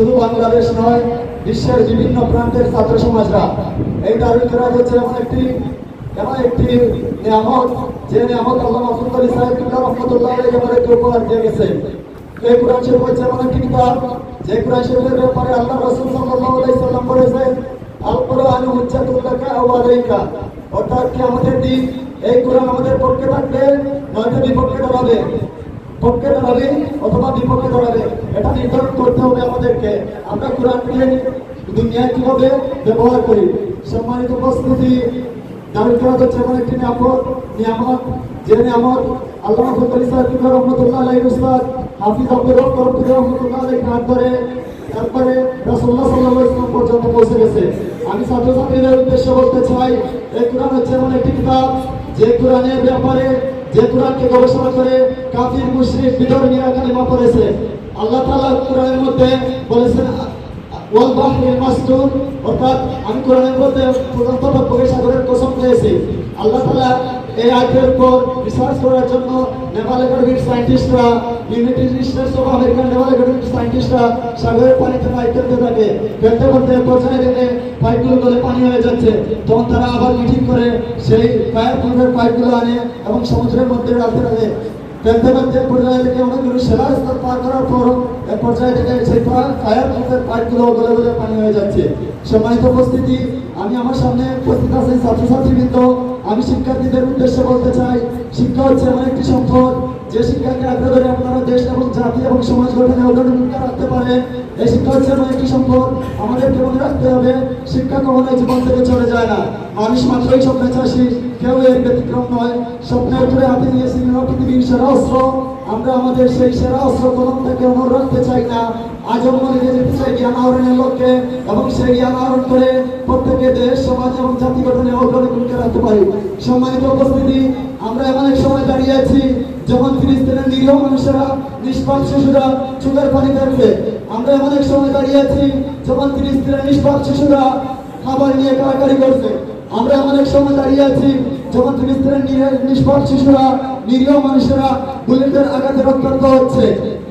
শুধু বাংলাদেশ নয়, বিশ্বের বিভিন্ন প্রান্তের ছাত্র সমাজরা। এই দারুল কেরাত হচ্ছে এমন একটি এমন একটি নিয়ামত, যে নিয়ামত আল্লাহ মাহমুদ আলী সাহেব কিবলা রহমতুল্লাহ আলী আমাদেরকে উপহার দিয়ে গেছে। এই কোরআন শরীফ হচ্ছে এমন একটি কিতাব, যে কোরআন শরীফের ব্যাপারে আল্লাহ রসুল সাল্লাল্লাহু আলাইহি সাল্লাম বলেছেন আল কোরআন হুজ্জাতুল্লাকা আও আলাইকা। অর্থাৎ কিয়ামতের দিন এই কোরআন আমাদের পক্ষে থাকবে, নয়তো বিপক্ষে দাঁড়াবে। পক্ষে দাঁড়াবে অথবা বিপক্ষে দাঁড়াবে এটা নির্ধারণ করতে হবে আমাদেরকে। আমরা কোরআনকে দুনিয়ায় কীভাবে ব্যবহার করি? সম্মানিত উপস্থিতি দারুল কেরাত হচ্ছে এমন একটি নিয়ামত নিয়ামত, যে নিয়ামত আল্লাহ আব্দুল ইসলাম রহমতুল্লাহ আলাইহি উস্তাদ হাফিজ আব্দুর করপুর রহমতুল্লাহ আলাইহি হাত ধরে তারপরে রাসূলুল্লাহ সাল্লাল্লাহু আলাইহি ওয়াসাল্লাম পর্যন্ত পৌঁছে গেছে। আমি ছাত্রছাত্রীদের উদ্দেশ্যে বলতে চাই, এই কোরআন হচ্ছে এমন একটি কিতাব, যে কোরআনের ব্যাপারে যে কোরআনকে গবেষণা করে কাফির, মুশরিক, বিধর্মীরা কালিমা পড়েছে আল্লাহ তাআলা কোরআনের মধ্যে বলেছেন, ওয়াল বাহরিল মাসতুর অর্থাৎ আমি কোরআনের মধ্যে বগে সাগরের কসম খেয়েছি। আল্লাহ তাআলা এই আয়াতের উপর রিসার্চ করার জন্য নেপাল একাডেমির সায়েন্টিস্টরা United States of American Nepal একাডেমির সায়েন্টিস্টরা সাগরের পানিতে পাইপ ফেলতে থাকে। ফেলতে ফেলতে পর্যায়ে দেখে পাইপগুলো গলে পানি হয়ে যাচ্ছে। তখন তারা আবার মিটিং করে সেই ফায়ার প্রুফের পাইপগুলো আনে এবং সমুদ্রের মধ্যে রাখতে থাকে। ফেলতে ফেলতে পর্যায়ে থেকে অনেকগুলো সেলার স্তর পার করার পর এক পর্যায়ে থেকে সেই ফায়ার প্রুফের পাইপগুলো গলে গলে পানি হয়ে যাচ্ছে। সম্মানিত উপস্থিতি, আমি আমার সামনে উপস্থিত আছেন ছাত্রছাত্রীবৃন্দ। আমি শিক্ষার্থীদের উদ্দেশ্যে বলতে চাই, শিক্ষা হচ্ছে এমন একটি সম্পদ যে শিক্ষাকে আগ্রহ ধরে আপনারা দেশ এবং জাতি এবং সমাজ গঠনে ভূমিকা রাখতে পারে। এই শিক্ষা হচ্ছে এমন একটি সম্পদ আমাদেরকে মনে রাখতে হবে, শিক্ষা কখনোই জীবন থেকে চলে যায় না। মানুষ মাত্রই স্বপ্নে চাষি কেউ এর ব্যতিক্রম নয়। স্বপ্নের উপরে হাতে নিয়ে সিনেমা পৃথিবীর সেরা অস্ত্র, আমরা আমাদের সেই সেরা অস্ত্র কলম থেকে অমর রাখতে চাই না। আজ আমরা নিয়ে যেতে চাই জ্ঞান আহরণের লক্ষ্যে এবং সেই জ্ঞান আহরণ করে প্রত্যেকে দেশ, সমাজ এবং জাতি গঠনে অগ্রণী ভূমিকা রাখতে পারি। সম্মানিত উপস্থিতি, আমরা এমন এক সময় দাঁড়িয়ে আছি নিরীহ মানুষেরা নিষ্পাপ শিশুরা চোখের পানি দেখবে আমরা এমন এক সময় দাঁড়িয়ে আছি যখন ফিলিস্তিনের নিষ্পাপ শিশুরা খাবার নিয়ে কারাকারি করছে। আমরা এমন এক সময় দাঁড়িয়ে আছি যখন ফিলিস্তিনের নিষ্পাপ শিশুরা নিরীহ মানুষেরা বুলেটের আঘাতে রক্তাক্ত হচ্ছে।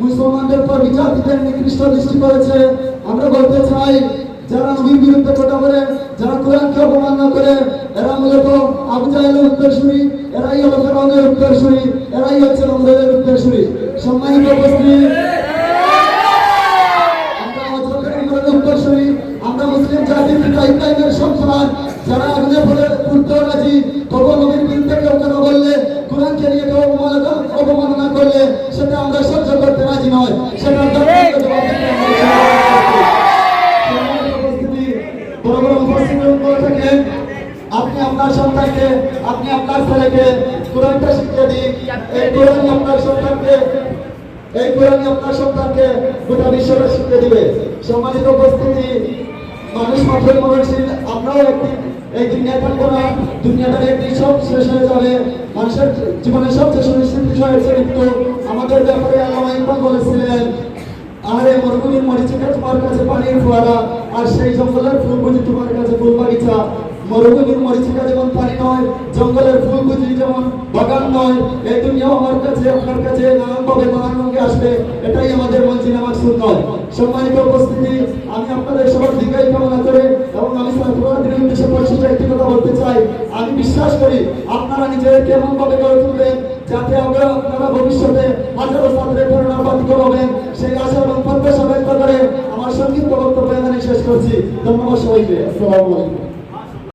মুসলমানদের পর বিজাতিদের নিকৃষ্ট দৃষ্টি করেছে আমরা বলতে চাই, যারা নবীর বিরুদ্ধে কথা বলে, যারা কোরআনকে অপমাননা করে, এরা মূলত আবু জাহেলের উত্তরসূরি, এরাই হলো ফেরাউনের উত্তরসূরি। এরাই হচ্ছে নমরুদের উত্তরসূরি। সম্মানিত উপস্থিতি। আমরা মুসলিম জাতির পিতা ইব্রাহিমের সন্তান যারা আগুনে পড়ে পুড়তে রাজি তবু নবীর বিরুদ্ধে কেউ কেন বললে, কোরআনকে নিয়ে কেউ অবমাননা করলে, সেটা আমরা সহ্য করতে রাজি নয়। সেটা আপনি আপনার সন্তানকে, আপনি আপনার ছেলেকে কোরআনটা শিখিয়ে দিন এই কোরআন আপনার সন্তানকে এই কোরআন আপনার সন্তানকে গোটা বিশ্বকে শিখিয়ে দিবে। সম্মানিত উপস্থিতি, মানুষ মাত্রই মরণশীল, আমরাও একদিন এই দুনিয়ায় থাকব না দুনিয়াটার একদিন সব শেষ হয়ে যাবে। মানুষের জীবনের সবচেয়ে সুনিশ্চিত বিষয় হচ্ছে মৃত্যু আমাদের ব্যাপারে আল্লাহ ইকবাল বলেছিলেন, আরে মরুভূমির মরিচিকা তোমার কাছে পানির ফোয়ারা, আর সেই জঙ্গলের ফুলগুলি তোমার কাছে ফুল বাগিচা মরুভূমির মরিচিকা যেমন পানি নয়, জঙ্গলের ফুল বুঝি যেমন বাগান নয়, এই দুনিয়াও আমার কাছে, আপনার কাছে নানান ভাবে নানান রঙে আসবে, এটাই আমাদের মঞ্জিল আমার সুর নয়। সম্মানিত উপস্থিতি, আমি আপনাদের সবার দীর্ঘায়ু কামনা করে এবং আমি ছাত্রদের উদ্দেশ্যে পরিশেষে একটি কথা বলতে চাই। আমি বিশ্বাস করি আপনারা নিজেদেরকে এমন ভাবে গড়ে তুলবেন যাতে আমরা আপনারা ভবিষ্যতে হাজারো ছাত্রের প্রেরণা বাতিক হবেন। সেই আশা এবং প্রত্যাশা ব্যক্ত করে আমার সংক্ষিপ্ত বক্তব্য এখানে শেষ করছি। ধন্যবাদ সবাইকে। আসসালামু আলাইকুম।